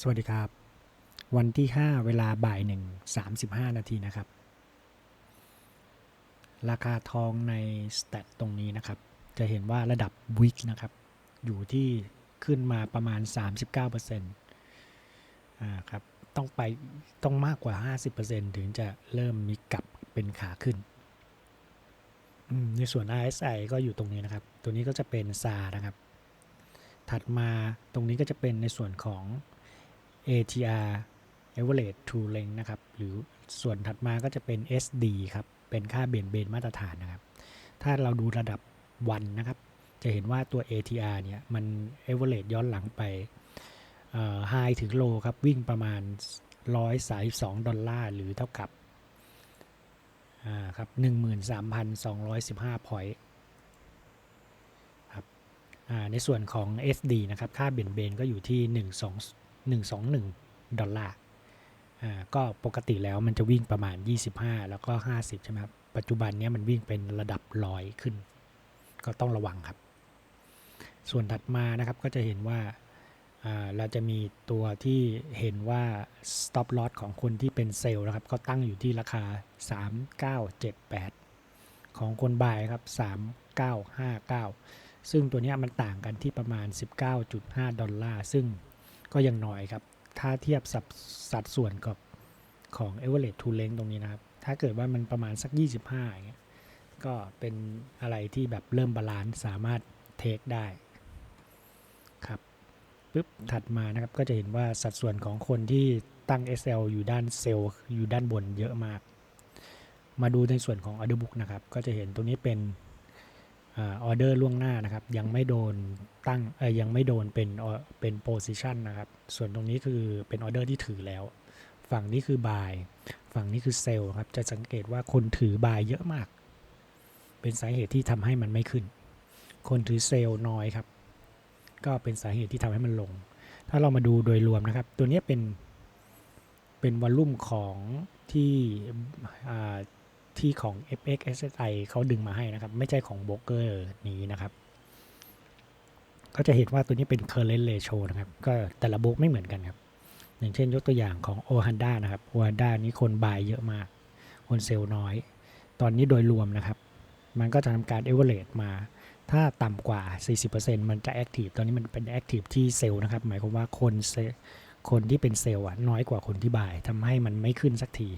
สวัสดีครับ วันที่ 5 เวลาบ่ายหนึ่ง35นาทีนะครับ ราคาทองในสแตทตรงนี้นะครับ จะเห็นว่าระดับวิกนะครับ อยู่ที่ขึ้นมาประมาณ 39%อ่าครับต้องไปต้องมากกว่า 50%ถึงจะเริ่มมีกลับเป็นขาขึ้นอืมในส่วน RSI ก็อยู่ตรงนี้นะครับ ตัวนี้ก็จะเป็นซานะครับ ถัดมาตรงนี้ก็จะเป็นในส่วนของ ATR average to length นะครับ หรือส่วนถัดมาก็จะเป็น SD ครับ เป็นค่าเบี่ยงเบนมาตรฐานนะครับ ถ้าเราดูระดับวันนะครับ จะเห็นว่าตัว ATR เนี่ย มัน average ย้อนหลังไปไฮถึงโลครับ วิ่งประมาณ 132 ดอลลาร์ หรือเท่ากับอ่าครับ13,215 point ครับอ่าในส่วนของ SD นะครับ ค่าเบี่ยงเบนก็อยู่ที่ 12 121 ดอลลาร์อ่าก็ปกติแล้วมันจะวิ่งประมาณ 25 แล้วก็ 50 ใช่ไหมครับ ปัจจุบันเนี้ยมันวิ่งเป็นระดับร้อยขึ้น ก็ต้องระวังครับ ส่วนถัดมานะครับก็จะเห็นว่าอ่าเราจะมีตัวที่เห็นว่า stop loss ของคนที่เป็นเซลล์นะครับ ก็ตั้งอยู่ที่ราคา 3978 ของคนบายครับ 3959 ซึ่งตัวเนี้ยมันต่างกันที่ประมาณ 19.5 ดอลลาร์ ซึ่ง ก็ยังน้อยครับ ถ้าเทียบสัดสัดส่วนกับของ a v e r a g e to length ตรงนี้นะครับ ถ้าเกิดว่ามันประมาณสัก 25อย่างเงี้ยก็เป็นอะไรที่แบบเริ่มบาลานซ์สามารถเทคได้ครับปุ๊บถัดมานะครับก็จะเห็นว่าสัดส่วนของคนที่ตั้ง SL อยู่ด้านเซลล์อยู่ด้านบนเยอะมาก มาดูในส่วนของ order book นะครับ ก็จะเห็นตรงนี้เป็น ออเดอร์ล่วงหน้านะครับ ยังไม่โดนตั้งยังไม่โดนเป็นเป็นโพซิชันนะครับ ส่วนตรงนี้คือเป็นออเดอร์ที่ถือแล้ว ฝั่งนี้คือบายฝั่งนี้คือเซลล์ครับ จะสังเกตว่าคนถือบายเยอะมาก เป็นสาเหตุที่ทำให้มันไม่ขึ้น คนถือเซลล์น้อยครับ ก็เป็นสาเหตุที่ทำให้มันลง ถ้าเรามาดูโดยรวมนะครับ ตัวนี้เป็นเป็นวอลลุ่มของที่อ่า ที่ของ FX SSI เขาดึงมาให้นะครับ ไม่ใช่ของโบรกเกอร์นี้นะครับ ก็จะเห็นว่าตัวนี้เป็น current ratio นะครับ ก็แต่ละโบรกไม่เหมือนกันครับ อย่างเช่นยกตัวอย่างของ o h a n d a นะครับ o h a n d a นี้คนบายเยอะมาก คนเซลล์น้อย ตอนนี้โดยรวมนะครับ มันก็จะทำการ average มา ถ้าต่ำกว่า 40%มันจะ active ตอนนี้มันเป็น active ที่เซลล์นะครับ หมายความว่าคนเซคนที่เป็นเซลล์น้อยกว่าคนที่บายทำให้มันไม่ขึ้นสักที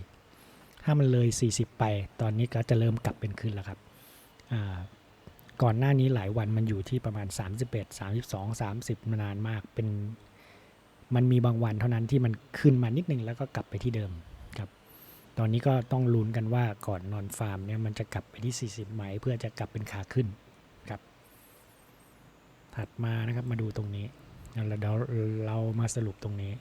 ถ้ามันเลย 40 ไป ตอนนี้ก็จะเริ่มกลับเป็นขึ้นแล้วครับก่อนหน้านี้หลายวันมันอยู่ที่ประมาณ 31 32 30มานานมากเป็นมันมีบางวันเท่านั้นที่มันขึ้นมานิดนึงแล้วก็กลับไปที่เดิมครับ ตอนนี้ก็ต้องลุ้นกันว่าก่อนนอนฟาร์มเนี่ยมันจะกลับไปที่ 40 ไหม เพื่อจะกลับเป็นขาขึ้นครับ ถัดมานะครับมาดูตรงนี้แล้วเดี๋ยวเรามาสรุปตรงนี้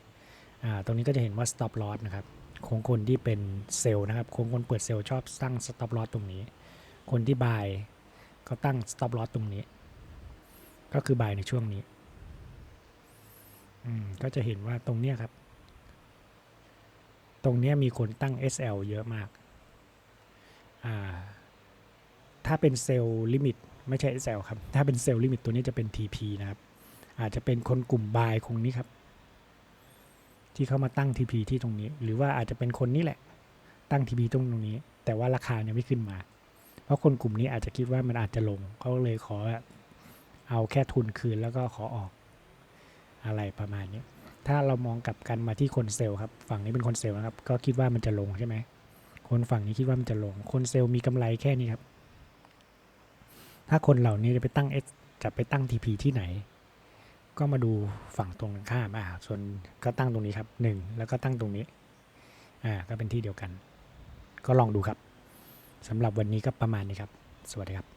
อ่าตรงนี้ก็จะเห็นว่า stop loss นะครับ ของคนที่เป็นเซลล์นะครับของคนเปิดเซลล์ชอบตั้ง stop loss ตรงนี้ คนที่ buy ก็ตั้ง stop loss ตรงนี้ ก็คือ buy ในช่วงนี้อืมก็จะเห็นว่าตรงเนี้ยครับ ตรงเนี้ยมีคนตั้ง SL เยอะมากอ่าถ้าเป็นเซลล์ลิมิตไม่ใช่ SL ครับ ถ้าเป็นเซลล์ลิมิตตัวนี้จะเป็น TP นะครับ อาจจะเป็นคนกลุ่ม buy คงนี้ครับ ที่เข้ามาตั้ง TP ที่ตรงนี้ หรือว่าอาจจะเป็นคนนี้แหละ ตั้ง TP ตรงตรงนี้ แต่ว่าราคาเนี่ยไม่ขึ้นมา เพราะคนกลุ่มนี้อาจจะคิดว่ามันอาจจะลงเขาเลยขอเอาแค่ทุนคืนแล้วก็ขอออกอะไรประมาณนี้ถ้าเรามองกลับกันมาที่คนเซลล์ครับ ฝั่งนี้เป็นคนเซลล์นะครับ ก็คิดว่ามันจะลงใช่ไหมคนฝั่งนี้คิดว่ามันจะลง คนเซลล์มีกำไรแค่นี้ครับ ถ้าคนเหล่านี้จะไปตั้ง S จะไปตั้ง TP ที่ไหน ก็มาดูฝั่งตรงข้ามอ่าส่วนก็ตั้งตรงนี้ครับหนึ่งแล้วก็ตั้งตรงนี้อ่าก็เป็นที่เดียวกัน ก็ลองดูครับสำหรับวันนี้ก็ประมาณนี้ครับ สวัสดีครับ